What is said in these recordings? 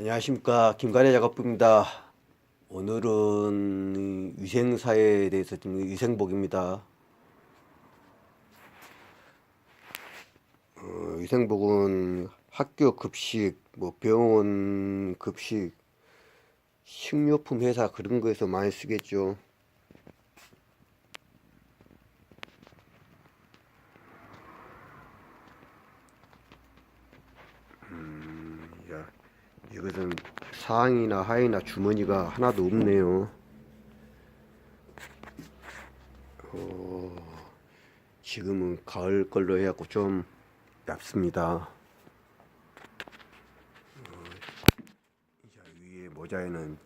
안녕하십니까 김관혜 작업부입니다. 오늘은 위생사에 대해서 좀 위생복입니다. 어, 위생복은 학교 급식, 뭐 병원 급식, 식료품 회사 그런 거에서 많이 쓰겠죠. 이것은 상이나 하이나 주머니가 하나도 없네요. 어, 지금은 가을 걸로 해갖고 좀 얇습니다. 어, 자, 위에 모자에는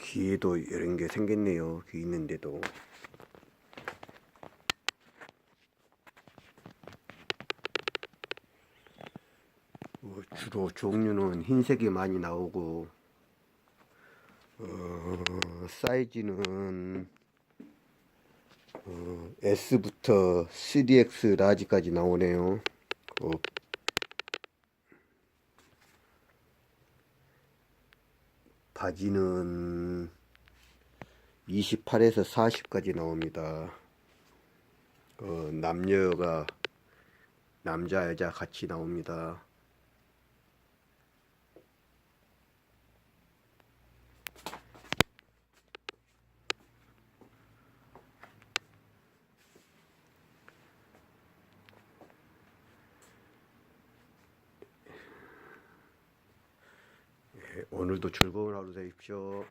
귀에도 이런 게 생겼네요. 귀 있는데도. 어, 주로 종류는 흰색이 많이 나오고 어, 사이즈는 어, S부터 3X 라지까지 나오네요. 어, 바지는 28에서 40까지 나옵니다. 어, 남녀가 남자 여자 같이 나옵니다. 오늘도 즐거운 하루 되십시오.